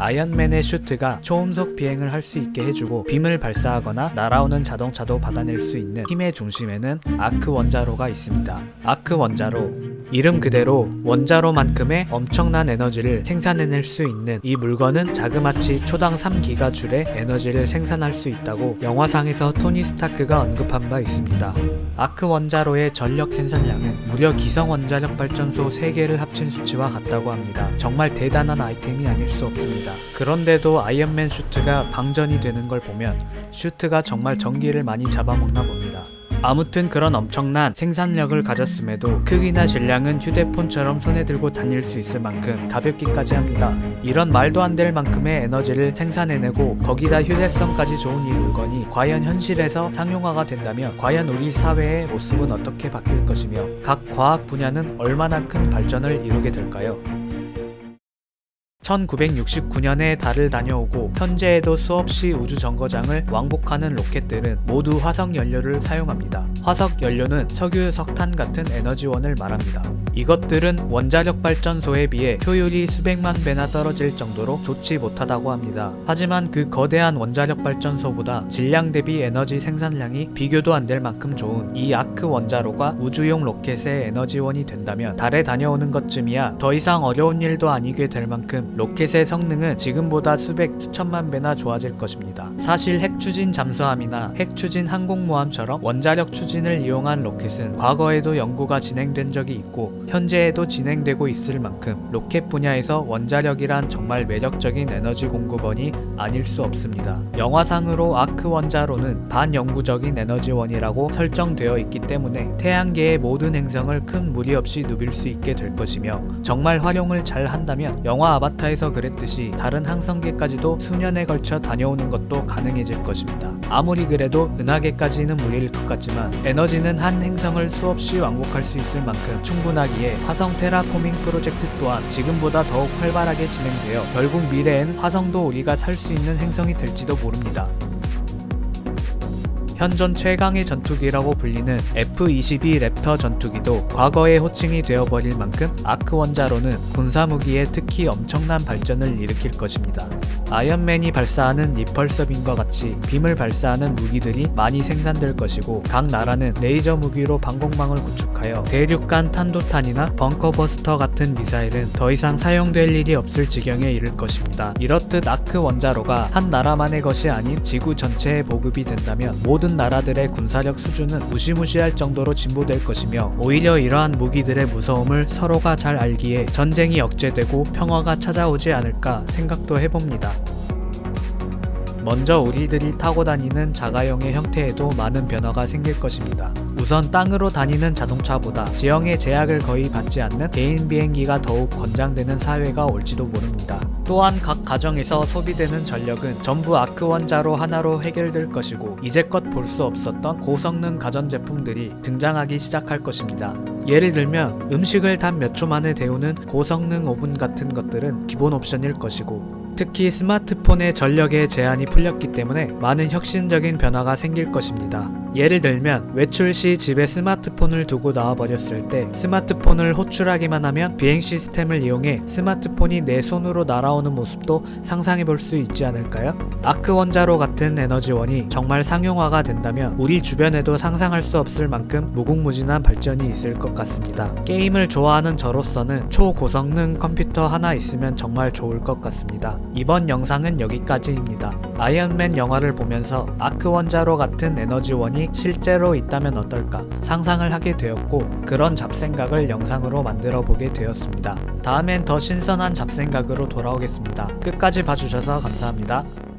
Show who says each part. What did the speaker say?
Speaker 1: 아이언맨의 슈트가 초음속 비행을 할 수 있게 해주고 빔을 발사하거나 날아오는 자동차도 받아낼 수 있는 힘의 중심에는 아크 원자로가 있습니다. 아크 원자로 이름 그대로 원자로만큼의 엄청난 에너지를 생산해낼 수 있는 이 물건은 자그마치 초당 3기가줄의 에너지를 생산할 수 있다고 영화상에서 토니 스타크가 언급한 바 있습니다. 아크 원자로의 전력 생산량은 무려 기성 원자력 발전소 3개를 합친 수치와 같다고 합니다. 정말 대단한 아이템이 아닐 수 없습니다. 그런데도 아이언맨 슈트가 방전이 되는 걸 보면 슈트가 정말 전기를 많이 잡아먹나 봅니다. 아무튼 그런 엄청난 생산력을 가졌음에도 크기나 질량은 휴대폰처럼 손에 들고 다닐 수 있을 만큼 가볍기까지 합니다. 이런 말도 안 될 만큼의 에너지를 생산해내고 거기다 휴대성까지 좋은 이 물건이 과연 현실에서 상용화가 된다면 과연 우리 사회의 모습은 어떻게 바뀔 것이며 각 과학 분야는 얼마나 큰 발전을 이루게 될까요? 1969년에 달을 다녀오고 현재에도 수없이 우주 정거장을 왕복하는 로켓들은 모두 화석 연료를 사용합니다. 화석 연료는 석유, 석탄 같은 에너지원을 말합니다. 이것들은 원자력 발전소에 비해 효율이 수백만 배나 떨어질 정도로 좋지 못하다고 합니다. 하지만 그 거대한 원자력 발전소보다 질량 대비 에너지 생산량이 비교도 안 될 만큼 좋은 이 아크 원자로가 우주용 로켓의 에너지원이 된다면 달에 다녀오는 것쯤이야 더 이상 어려운 일도 아니게 될 만큼 로켓의 성능은 지금보다 수백 수천만 배나 좋아질 것입니다. 사실 핵 추진 잠수함이나 핵 추진 항공모함처럼 원자력 추진을 이용한 로켓은 과거에도 연구가 진행된 적이 있고 현재에도 진행되고 있을 만큼 로켓 분야에서 원자력이란 정말 매력적인 에너지 공급원이 아닐 수 없습니다. 영화상으로 아크 원자로는 반영구적인 에너지원이라고 설정되어 있기 때문에 태양계의 모든 행성을 큰 무리 없이 누빌 수 있게 될 것이며 정말 활용을 잘 한다면 영화 아바타에서 그랬듯이 다른 항성계까지도 수년에 걸쳐 다녀오는 것도 가능해질 것입니다. 아무리 그래도 은하계까지는 무리일 것 같지만 에너지는 한 행성을 수없이 왕복할 수 있을 만큼 충분하기 에 화성 테라포밍 프로젝트 또한 지금보다 더욱 활발하게 진행되어 결국 미래엔 화성도 우리가 탈 수 있는 행성이 될지도 모릅니다. 현존 최강의 전투기라고 불리는 F-22 랩터 전투기도 과거의 호칭이 되어버릴 만큼 아크 원자로는 군사무기에 특히 엄청난 발전을 일으킬 것입니다. 아이언맨이 발사하는 리펄서빔과 같이 빔을 발사하는 무기들이 많이 생산될 것이고 각 나라는 레이저 무기로 방공망을 구축하여 대륙간 탄도탄이나 벙커버스터 같은 미사일은 더 이상 사용될 일이 없을 지경에 이를 것입니다. 이렇듯 아크 원자로가 한 나라만의 것이 아닌 지구 전체에 보급이 된다면 모든 나라들의 군사력 수준은 무시무시할 정도로 진보될 것이며 오히려 이러한 무기들의 무서움을 서로가 잘 알기에 전쟁이 억제되고 평화가 찾아오지 않을까 생각도 해봅니다. 먼저 우리들이 타고 다니는 자가용의 형태에도 많은 변화가 생길 것입니다. 우선 땅으로 다니는 자동차보다 지형의 제약을 거의 받지 않는 개인 비행기가 더욱 권장되는 사회가 올지도 모릅니다. 또한 각 가정에서 소비되는 전력은 전부 아크 원자로 하나로 해결될 것이고 이제껏 볼 수 없었던 고성능 가전제품들이 등장하기 시작할 것입니다. 예를 들면 음식을 단 몇 초 만에 데우는 고성능 오븐 같은 것들은 기본 옵션일 것이고 특히 스마트폰의 전력에 제한이 풀렸기 때문에 많은 혁신적인 변화가 생길 것입니다. 예를 들면 외출 시 집에 스마트폰을 두고 나와버렸을 때 스마트폰을 호출하기만 하면 비행 시스템을 이용해 스마트폰이 내 손으로 날아오는 모습도 상상해 볼 수 있지 않을까요? 아크 원자로 같은 에너지원이 정말 상용화가 된다면 우리 주변에도 상상할 수 없을 만큼 무궁무진한 발전이 있을 것 같습니다. 게임을 좋아하는 저로서는 초고성능 컴퓨터 하나 있으면 정말 좋을 것 같습니다. 이번 영상은 여기까지입니다. 아이언맨 영화를 보면서 아크 원자로 같은 에너지원이 실제로 있다면 어떨까 상상을 하게 되었고 그런 잡생각을 영상으로 만들어 보게 되었습니다. 다음엔 더 신선한 잡생각으로 돌아오겠습니다. 끝까지 봐주셔서 감사합니다.